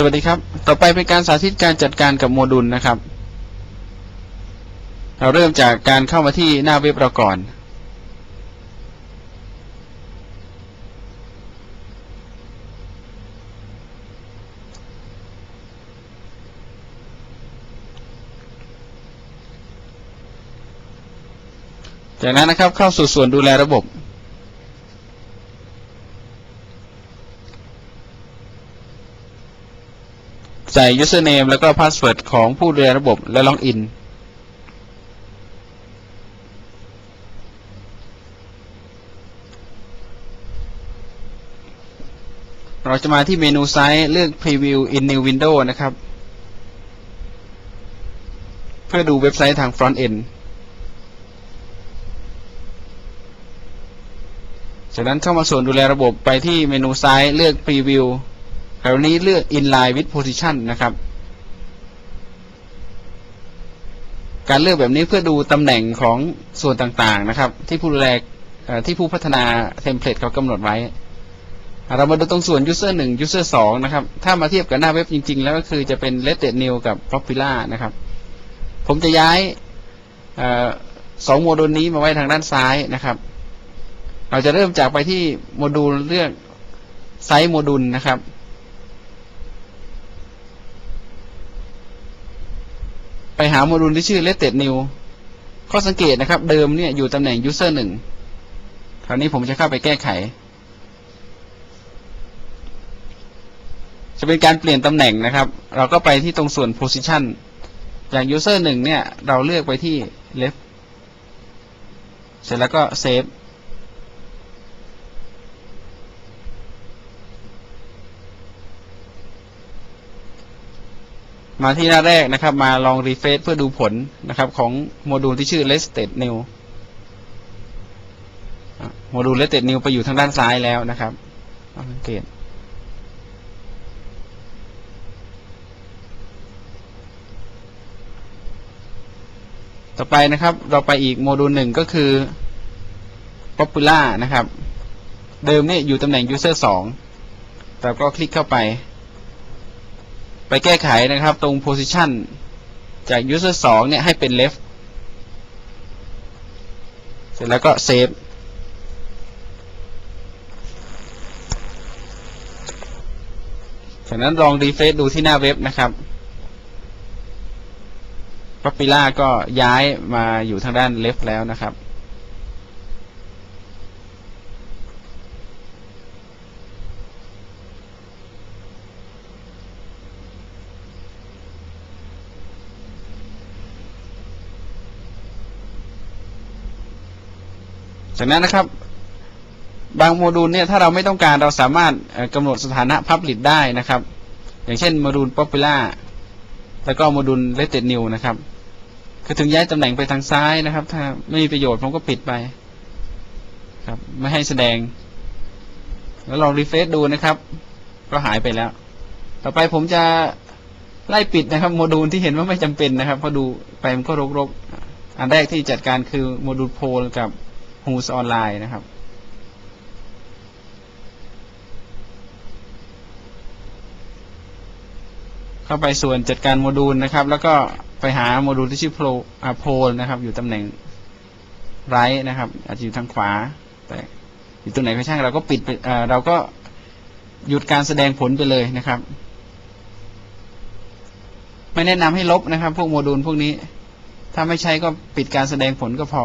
สวัสดีครับ ต่อไปเป็นการสาธิตการจัดการกับโมดูลนะครับ เราเริ่มจากการเข้ามาที่หน้าเว็บเราก่อน จากนั้นนะครับเข้าสู่ส่วนดูแลระบบ ส่ username แล้วก็ password ของผู้ดูแลระบบและล็อกอินเราจะมาที่เมนูซ้ายเลือก preview in new window นะครับ เพื่อดูเว็บไซต์ทาง front end จากนั้นเข้ามาส่วนดูแลระบบไปที่เมนูซ้ายเลือก preview คราวนี้เลือก inline with position นะครับ การเลือกแบบนี้เพื่อดูตำแหน่งของส่วนต่างๆนะครับ ที่ผู้แลเอ่อที่ผู้พัฒนาเทมเพลตเขากำหนดไว้ เรามาดูตรงส่วน user 1 user 2 นะครับ ถ้ามาเทียบกับหน้าเว็บจริง ๆ แล้วก็คือจะเป็น l e t t e d new กับ popular นะครับ ผมจะย้ายอสองโมดูลนี้มาไว้ทางด้านซ้ายนะครับ เราจะเริ่มจากไปที่โมดูลเลือกไซส์โมดูลนะครับ ไปหาโมดูลที่ชื่อ l e t t e d new ข้อสังเกตนะครับ เดิมเนี่ยอยู่ตำแหน่ง user 1คราวนี้ผมจะเข้าไปแก้ไข จะเป็นการเปลี่ยนตำแหน่งนะครับ เราก็ไปที่ตรงส่วน position อย่าง user 1เนี่ย เราเลือกไปที่ left เสร็จแล้วก็ save มาที่หน้าแรกนะครับ มาลองรีเฟซเพื่อดูผลนะครับของโมดูลที่ชื่อ listed new โมดูล listed new ไปอยู่ทางด้านซ้ายแล้วนะครับสังเกตต่อไปนะครับ เราไปอีกโมดูลหนึ่งก็คือ popular นะครับ เดิมเนี่ยอยู่ตำแหน่ง user 2เราก็คลิกเข้าไป ไปแก้ไขนะครับตรง position จาก user 2 เนี่ยให้เป็น left เสร็จแล้วก็ save จากนั้นลองรีเฟซดูที่หน้าเว็บนะครับ Popular ก็ย้ายมาอยู่ทางด้าน left แล้วนะครับ จากนั้นนะครับ บางโมดูลเนี่ยถ้าเราไม่ต้องการเราสามารถเอ่อกำหนดสถานะ Public ได้นะครับ อย่างเช่นโมดูล Popular แล้วก็โมดูล l e t t e New นะครับคือถึงย้ายตำแหน่งไปทางซ้ายนะครับ ถ้าไม่มีประโยชน์ผมก็ปิดไป ครับ ไม่ให้แสดง แล้วลองรีเฟซดูนะครับ ก็หายไปแล้ว ต่อไปผมจะไล่ปิดนะครับ โมดูลที่เห็นว่าไม่จำเป็นนะครับพราะดูไปมันก็รกๆอันแรกที่จัดการคือโมดูลโพลกับ Who's Online นะครับ เข้าไปส่วนจัดการโมดูลนะครับ แล้วก็ไปหาโมดูลที่ชื่อโพลอ่าโพลนะครับ อยู่ตำแหน่งไรนะครับ อาจจะอยู่ทางขวา แต่อยู่ตรงไหนก็ช่างเราก็ปิดไปเราก็หยุดการแสดงผลไปเลยนะครับ ไม่แนะนำให้ลบนะครับ พวกโมดูลพวกนี้ ถ้าไม่ใช้ก็ปิดการแสดงผลก็พอ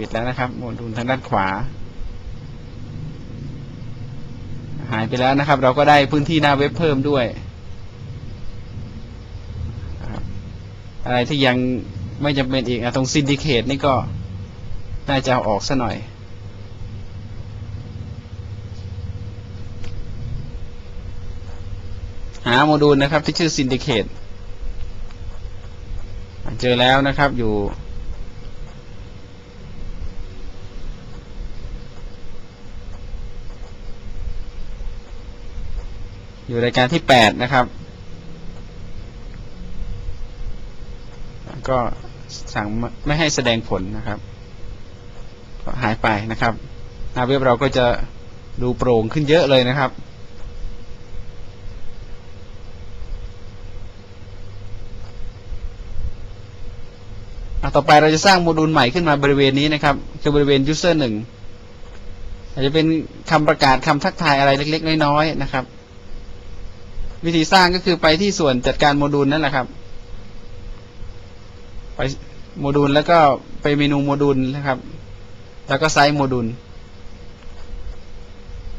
ปิดแล้วนะครับโมดูลทางด้านขวา หายไปแล้วนะครับ เราก็ได้พื้นที่หน้าเว็บเพิ่มด้วย อะไรที่ยังไม่จำเป็นอีกอะตรงซินดิเคตนี่ก็น่าจะเอาออกซะหน่อยหาโมดูลนะครับที่ชื่อซินดิเคตเจอแล้วนะครับอยู่ อยู่รายการที่แปดนะครับ ก็สั่งไม่ให้แสดงผลนะครับ ก็หายไปนะครับ หน้าเว็บเราก็จะดูโปร่งขึ้นเยอะเลยนะครับต่อไปเราจะสร้างโมดูลใหม่ขึ้นมาบริเวณนี้นะครับ คือบริเวณ user หนึ่งอาจจะเป็นคำประกาศคำทักทายอะไรเล็ก ๆ น้อยๆนะครับ วิธีสร้างก็คือไปที่ส่วนจัดการโมดูลนั่นแหละครับ ไปโมดูลแล้วก็ไปเมนูโมดูลนะครับ แล้วก็ไซส์โมดูล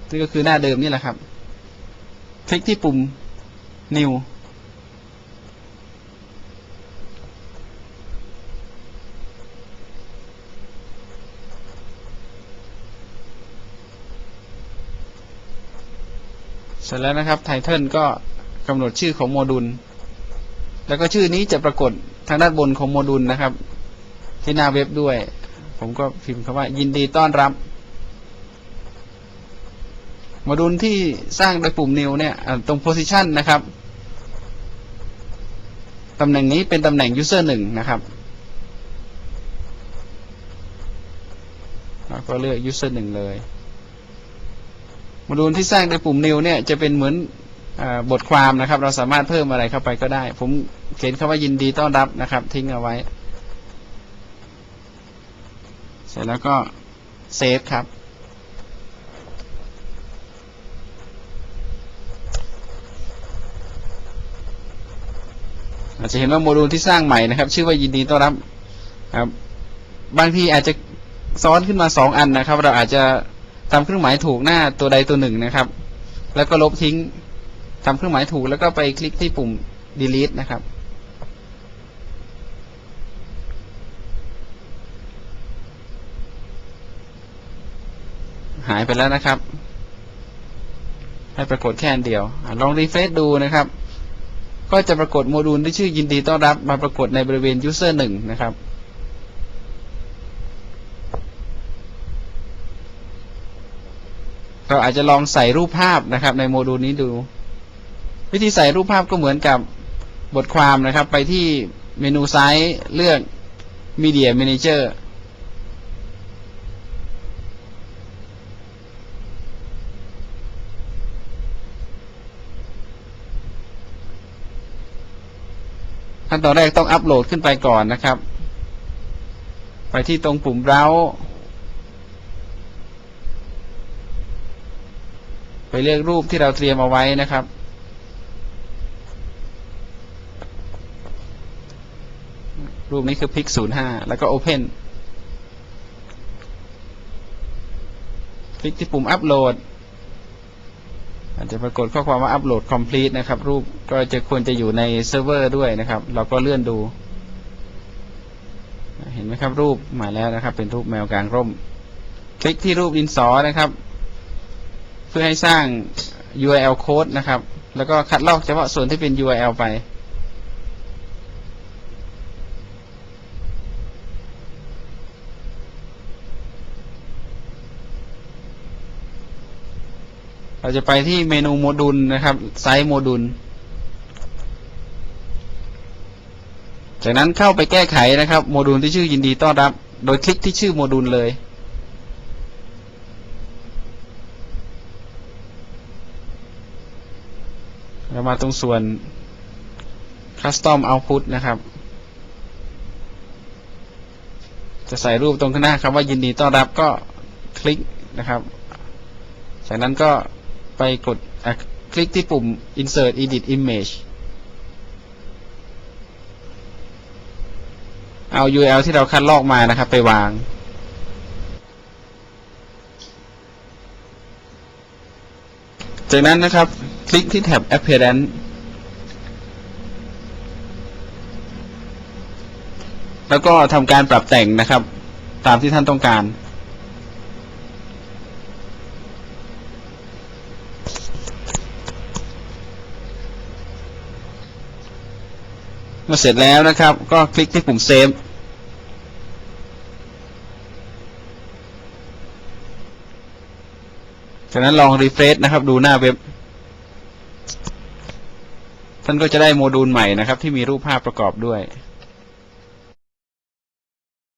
นี่ก็คือหน้าเดิมนี่แหละครับ คลิกที่ปุ่ม new เสร็จแล้วนะครับไทเทิลก็ กำหนดชื่อของโมดูล แล้วก็ชื่อนี้จะปรากฏทางด้านบนของโมดูลนะครับ ที่หน้าเว็บด้วย ผมก็พิมพ์คำว่า ยินดีต้อนรับ โมดูลที่สร้างโดยปุ่ม new เนี่ยตรง position นะครับตำแหน่งนี้เป็นตำแหน่ง user หนึ่งนะครับก็เลือก user หนึ่งเลย โมดูลที่สร้างโดยปุ่ม new เนี่ยจะเป็นเหมือน บทความนะครับ เราสามารถเพิ่มอะไรเข้าไปก็ได้ ผมเขียนคำว่ายินดีต้อนรับนะครับ ทิ้งเอาไว้ เสร็จแล้วก็เซฟครับอาจจะเห็นว่าโมดูลที่สร้างใหม่นะครับ ชื่อว่ายินดีต้อนรับครับ บางทีอาจจะซ้อนขึ้นมาสองอันนะครับ เราอาจจะทำเครื่องหมายถูกหน้าตัวใดตัวหนึ่งนะครับ แล้วก็ลบทิ้ง ทำเครื่องหมายถูกแล้วก็ไปคลิกที่ปุ่ม delete นะครับ หายไปแล้วนะครับ ให้ปรากฏแค่อันเดียวอลองรีเฟรชดูนะครับ ก็จะปรากฏโมดูลที่ชื่อยินดีต้อนรับ มาปรากฏในบริเวณ user หนึ่งนะครับเราอาจจะลองใส่รูปภาพนะครับ ในโมดูลนี้ดู วิธีใส่รูปภาพก็เหมือนกับบทความนะครับ ไปที่เมนูซ้ายเลือก Media Manager ขั้นตอนแรกต้องอัปโหลดขึ้นไปก่อนนะครับ ไปที่ตรงปุ่ม Browse ไปเลือกรูปที่เราเตรียมเอาไว้นะครับ รูปนี้คือ Pic 05แล้วก็ Open คลิกที่ปุ่มอัปโหลดอาจจะปรากฏข้อความว่าอัปโหลด complete นะครับ รูปก็จะควรจะอยู่ในเซิร์ฟเวอร์ด้วยนะครับ เราก็เลื่อนดู เห็นไหมครับรูปมาแล้วนะครับ เป็นรูปแมวกลางร่ม คลิกที่รูปดินสอนะครับ เพื่อให้สร้าง URL code นะครับ แล้วก็คัดลอกเฉพาะส่วนที่เป็น URL ไป เราจะไปที่เมนูโมดูลนะครับ ไซต์โมดูล จากนั้นเข้าไปแก้ไขนะครับโมดูลที่ชื่อยินดีต้อนรับ โดยคลิกที่ชื่อโมดูลเลยเรามาตรงส่วน Custom Output นะครับ จะใส่รูปตรงข้างหน้าครับว่ายินดีต้อนรับก็คลิกนะครับ จากนั้นก็ ไปกดคลิกที่ปุ่ม Insert Edit Image เอา URL ที่เราคัดลอกมานะครับ ไปวาง จากนั้นนะครับ คลิกที่แท็บ Appearance แล้วก็ทำการปรับแต่งนะครับ ตามที่ท่านต้องการ มื่อเสร็จแล้วนะครับ ก็คลิกที่ปุ่มเซฟจากนั้นลองรีเฟรชนะครับ ดูหน้าเว็บ ท่านก็จะได้โมดูลใหม่นะครับ ที่มีรูปภาพประกอบด้วย